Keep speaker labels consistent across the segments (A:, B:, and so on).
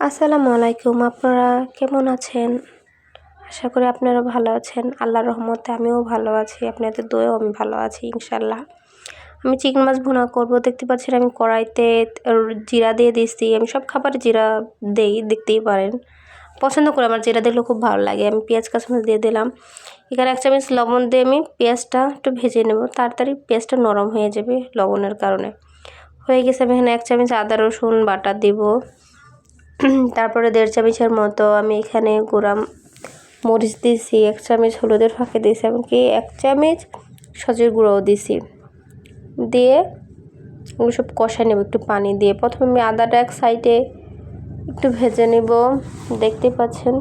A: আসসালামু আলাইকুম, আপনারা কেমন আছেন? আশা করি আপনারা ভালো আছেন। আল্লাহর রহমতে আমিও ভালো আছি, আপনাদের দোয়েও আমি ভালো আছি ইনশাল্লাহ আমি চিকেন মাছ ভুনা করব, দেখতে পাচ্ছেন আমি কড়াইতে জিরা দিয়ে দিচ্ছি আমি সব খাবারে জিরা দেই, দেখতেই পারেন। পছন্দ করে আমার জিরা দিলেও খুব ভালো লাগে, আমি পেঁয়াজ, কাঁচামরিচ দিয়ে দিলাম। এখানে এক চামচ লবণ দিয়ে আমি পেঁয়াজটা একটু ভেজে নেব, তাড়াতাড়ি পেঁয়াজটা নরম হয়ে যাবে লবণের কারণে। হয়ে গেছে, আমি এখানে এক চামচ আদা, রসুন, বাটা দিব। তারপরে দেড় চামচের মতো আমি এখানে গুঁড়া মরিচ দিয়েছি, এক চামচ হলুদের ফাঁকে দিয়েছি, এমনকি এক চামচ সজের গুঁড়োও দিয়েছি। দিয়ে ওগুলো সব কষা নেব, একটু পানি দিয়ে। প্রথমে আমি আদাটা এক সাইডে একটু ভেজে নেব, দেখতে পাচ্ছেন?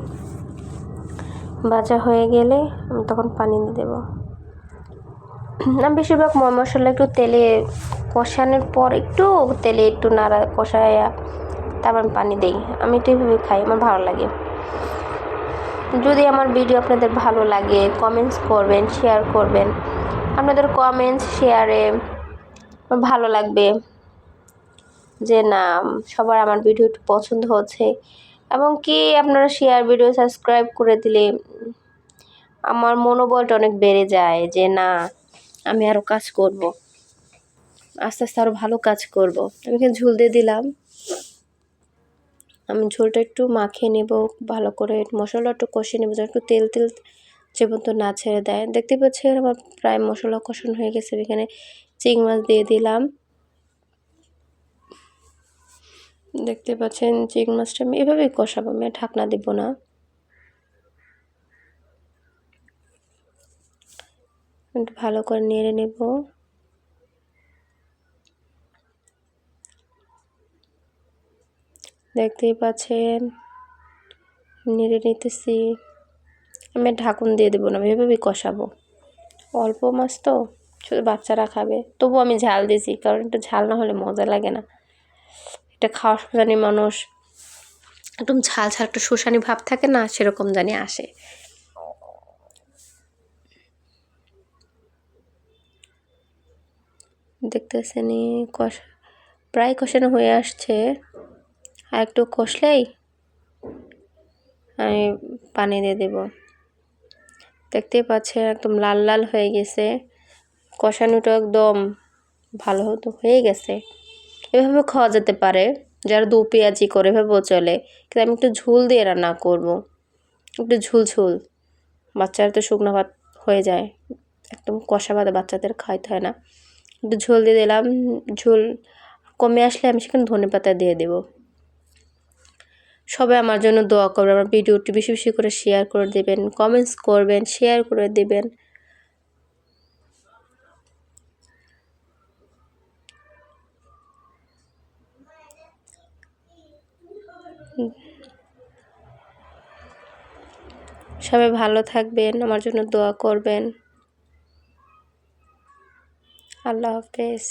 A: ভাজা হয়ে গেলে আমি তখন পানি দিয়ে দেবো। আমি বেশিরভাগ মশলা একটু তেলে কষানোর পর একটু তেলে একটু নাড়া কষায়া তারপর আমি পানি দিই। আমি তো এইভাবে খাই, আমার ভালো লাগে। যদি আমার ভিডিও আপনাদের ভালো লাগে কমেন্টস করবেন শেয়ার করবেন, আপনাদের কমেন্টস শেয়ারে ভালো লাগবে যে না, সবার আমার ভিডিও একটু পছন্দ হচ্ছে। এবং কি আপনারা শেয়ার ভিডিও সাবস্ক্রাইব করে দিলে আমার মনোবলটা অনেক বেড়ে যায় যে না, আমি আরও কাজ করব। আস্তে আস্তে আরও ভালো কাজ করব। আমি এখানে ঝুল দিয়ে দিলাম। আমি ঝোলটা একটু মাখিয়ে নেব, ভালো করে মশলা একটু কষিয়ে নেব একটু তেল তেল যে মতো না ছেড়ে দেয়। দেখতে পাচ্ছি আমার প্রায় মশলা কষানো হয়ে গেছে এখানে চিং মাছ দিয়ে দিলাম। দেখতে পাচ্ছেন চিং মাছটা আমি এভাবেই কষাবো, আমি ঢাকনা দিব না। ভালো করে নেড়ে নেব। দেখতেই পাচ্ছেন। নেড়ে নিতেছি। আমি ঢাকুন দিয়ে দেবো না এভাবেই কষাবো। অল্প মাছ তো, শুধু বাচ্চারা খাবে। তবু আমি ঝাল দিয়েছি, কারণ একটু ঝাল না হলে মজা লাগে না। এটা খাওয়া জানি মানুষ। একদম ঝাল ঝাল একটু শোষানি ভাব থাকে না, সেরকম জানি আসে। দেখতেছেন কষা প্রায় কষানো হয়ে আসছে। আর একটু কষলেই আমি পানি দিয়ে দেব। দেখতেই পাচ্ছেন একদম লাল লাল হয়ে গেছে। কষানোটা একদম ভালো হতো হয়ে গেছে। এভাবে খাওয়া যেতে পারে। যারা দু পেঁয়াজি করে এভাবেও চলে। কিন্তু আমি একটু ঝুল দিয়ে রান্না করব। একটু ঝুল ঝুল। বাচ্চারা তো শুকনো ভাত হয়ে যায়। একদম কষা ভাত বাচ্চাদের খাইতে হয় না। একটু ঝোল দিয়ে দিলাম। ঝোল কমে আসলে আমি সেখানে ধনে পাতা দিয়ে দেবো। সবাই আমার জন্য দোয়া করবে আমার ভিডিওটি বেশি বেশি করে শেয়ার করে দেবেন কমেন্টস করবেন শেয়ার করে দেবেন। সবাই ভালো থাকবেন, আমার জন্য দোয়া করবেন। আল্লাহ হাফেজ।